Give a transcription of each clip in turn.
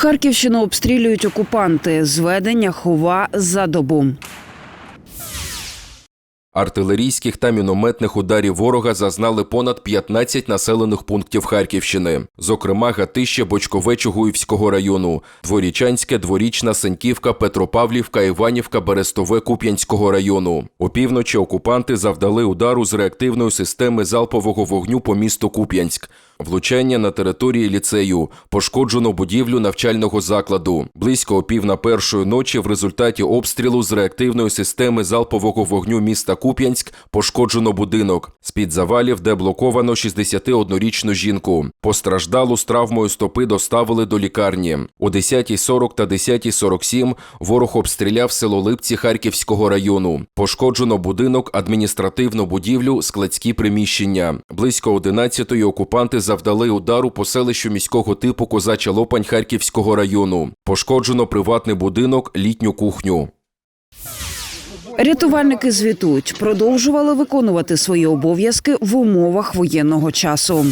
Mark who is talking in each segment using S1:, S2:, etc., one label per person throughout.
S1: Харківщину обстрілюють окупанти. Зведення хова за добу.
S2: Артилерійських та мінометних ударів ворога зазнали понад 15 населених пунктів Харківщини, зокрема Гатище Бочкове Чугуївського району, Дворічанське, Дворічна, Сеньківка, Петропавлівка, Іванівка, Берестове Куп'янського району. Опівночі окупанти завдали удару з реактивної системи залпового вогню по місту Куп'янськ. Влучання на території ліцею, пошкоджено будівлю навчального закладу. Близько о пів на першої ночі в результаті обстрілу з реактивної системи залпового вогню міста Куп'янськ пошкоджено будинок. З-під завалів деблоковано 61-річну жінку. Постраждалу з травмою стопи доставили до лікарні. О 10.40 та 10.47 ворог обстріляв село Липці Харківського району. Пошкоджено будинок, адміністративну будівлю, складські приміщення. Близько 11-ї окупанти завдали удару по селищу міського типу Козача Лопань Харківського району. Пошкоджено приватний будинок, літню кухню.
S1: Рятувальники звітують, продовжували виконувати свої обов'язки в умовах воєнного часу.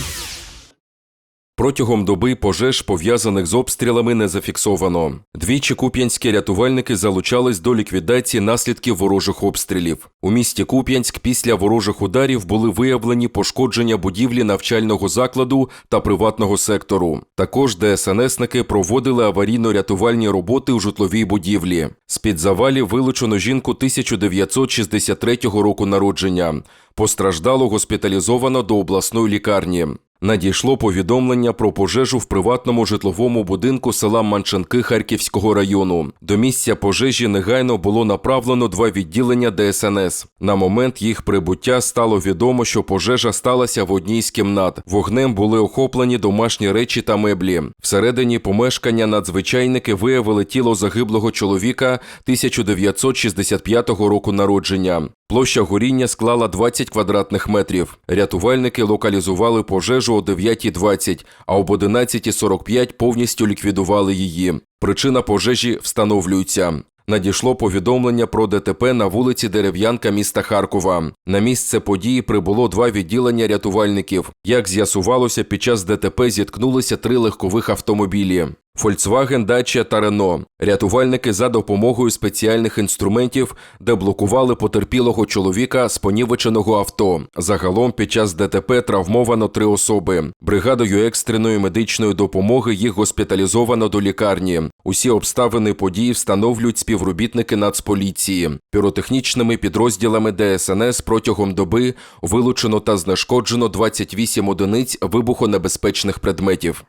S2: Протягом доби пожеж, пов'язаних з обстрілами, не зафіксовано. Двічі куп'янські рятувальники залучались до ліквідації наслідків ворожих обстрілів. У місті Куп'янськ після ворожих ударів були виявлені пошкодження будівлі навчального закладу та приватного сектору. Також ДСНСники проводили аварійно-рятувальні роботи у житловій будівлі. З-під завалів вилучено жінку 1963 року народження. Постраждало госпіталізовано до обласної лікарні. Надійшло повідомлення про пожежу в приватному житловому будинку села Манчанки Харківського району. До місця пожежі негайно було направлено два відділення ДСНС. На момент їх прибуття стало відомо, що пожежа сталася в одній з кімнат. Вогнем були охоплені домашні речі та меблі. Всередині помешкання надзвичайники виявили тіло загиблого чоловіка 1965 року народження. Площа горіння склала 20 квадратних метрів. Рятувальники локалізували пожежу о 9.20, а об 11.45 повністю ліквідували її. Причина пожежі встановлюється. Надійшло повідомлення про ДТП на вулиці Дерев'янка міста Харкова. На місце події прибуло два відділення рятувальників. Як з'ясувалося, під час ДТП зіткнулися три легкових автомобілі. Volkswagen, Dacia та Renault. Рятувальники за допомогою спеціальних інструментів деблокували потерпілого чоловіка з понівеченого авто. Загалом під час ДТП травмовано три особи. Бригадою екстреної медичної допомоги їх госпіталізовано до лікарні. Усі обставини події встановлюють співробітники Нацполіції. Піротехнічними підрозділами ДСНС протягом доби вилучено та знешкоджено 28 одиниць вибухонебезпечних предметів.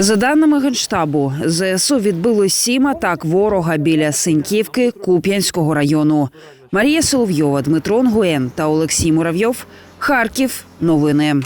S1: За даними Генштабу, ЗСУ відбили сім атак ворога біля Синьківки Куп'янського району. Марія Соловйова, Дмитро Нгуен та Олексій Муравйов. Харків. Новини.